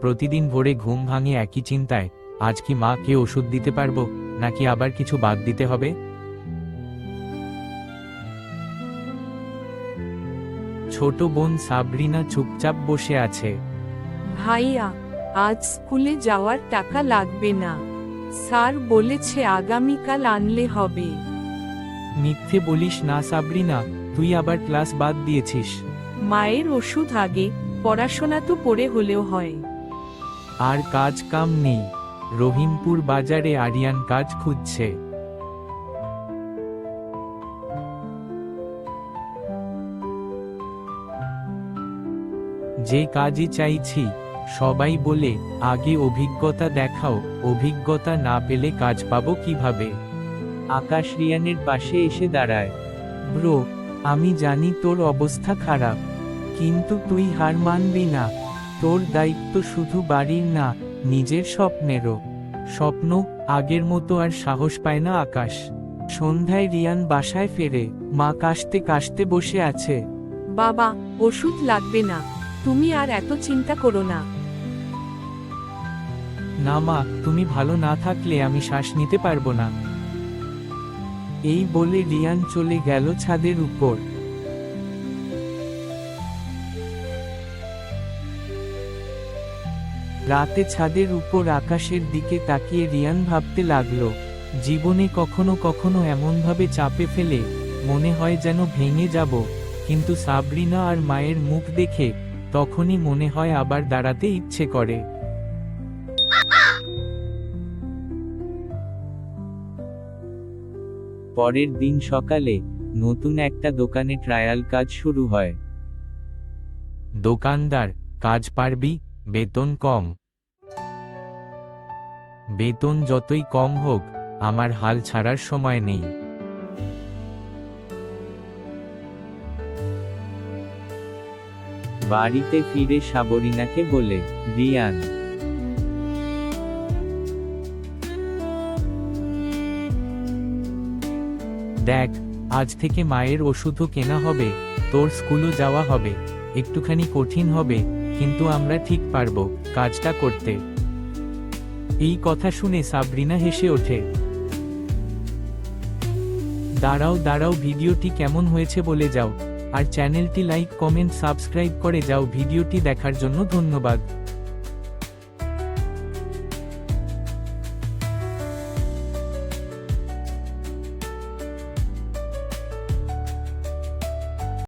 প্রতিদিন ভোরে ঘুম ভাঙে একই চিন্তায়, আজ কি মাকে ওষুধ দিতে পারব, নাকি আবার কিছু বাদ দিতে হবে? ছোট বোন সাবরিনা চুপচাপ বসে আছে। ভাইয়া, আজ স্কুলে যাওয়ার টাকা লাগবে না। স্যার বলেছে আগামীকাল আনলে হবে। মিথ্যে বলিস না সাবরিনা তুই আবার ক্লাস বাদ দিয়েছিস। মায়ের ওষুধ আগে পড়াশোনা তো পড়ে হলেও হয়। আর কাজ কাম নেই রহিমপুর বাজারে আরিয়ান কাজ খুঁজছে। যে কাজই চাইছি সবাই বলে আগে অভিজ্ঞতা দেখাও অভিজ্ঞতা না পেলে কাজ পাবো কীভাবে? আকাশ রিয়ানের পাশে এসে দাঁড়ায়। ব্রো আমি জানি তোর অবস্থা খারাপ কিন্তু তুই হার মানবি না। তোর দায়িত্ব শুধু বাড়ির না নিজের স্বপ্নেরও। স্বপ্ন আগের মতো আর সাহস পায় না আকাশ। সন্ধ্যায় রিয়ান বাসায় ফেরে মা কাশতে কাশতে বসে আছে। বাবা ওষুধ লাগবে না তুমি আর এত চিন্তা করো না। না মা তুমি ভালো না থাকলে আমি শ্বাস নিতে পারব না। এই বলে রিয়ান চলে গেল ছাদের উপর। রাতে ছাদের উপর আকাশের দিকে তাকিয়ে রিয়ান ভাবতে লাগল, জীবনে কখনো কখনো এমনভাবে চাপে ফেলে মনে হয় যেন ভেঙে যাব, কিন্তু সাবরিনা আর মায়ের মুখ দেখে তখনই মনে হয় আবার দাঁড়াতে ইচ্ছে করে। পরের দিন সকালে নতুন একটা দোকানে ট্রায়াল কাজ শুরু হয়। দোকানদার, কাজ পারবি, বেতন কম। বেতন যতই কম হোক, আমার হাল ছাড়ার সময় নেই। বাড়িতে ফিরে সাবরিনাকে বলে, রিয়ান দেখ, আজ থেকে মায়ের ওষুধও কেনা হবে, তোর স্কুলও যাওয়া হবে, একটুখানি কঠিন হবে, কিন্তু আমরা ঠিক পারব কাজটা করতে। এই কথা শুনে সাবরিনা হেসে ওঠে। দাঁড়াও দাঁড়াও, ভিডিওটি কেমন হয়েছে বলে যাও, আর চ্যানেলটি লাইক, কমেন্ট, সাবস্ক্রাইব করে যাও, ভিডিওটি দেখার জন্য ধন্যবাদ।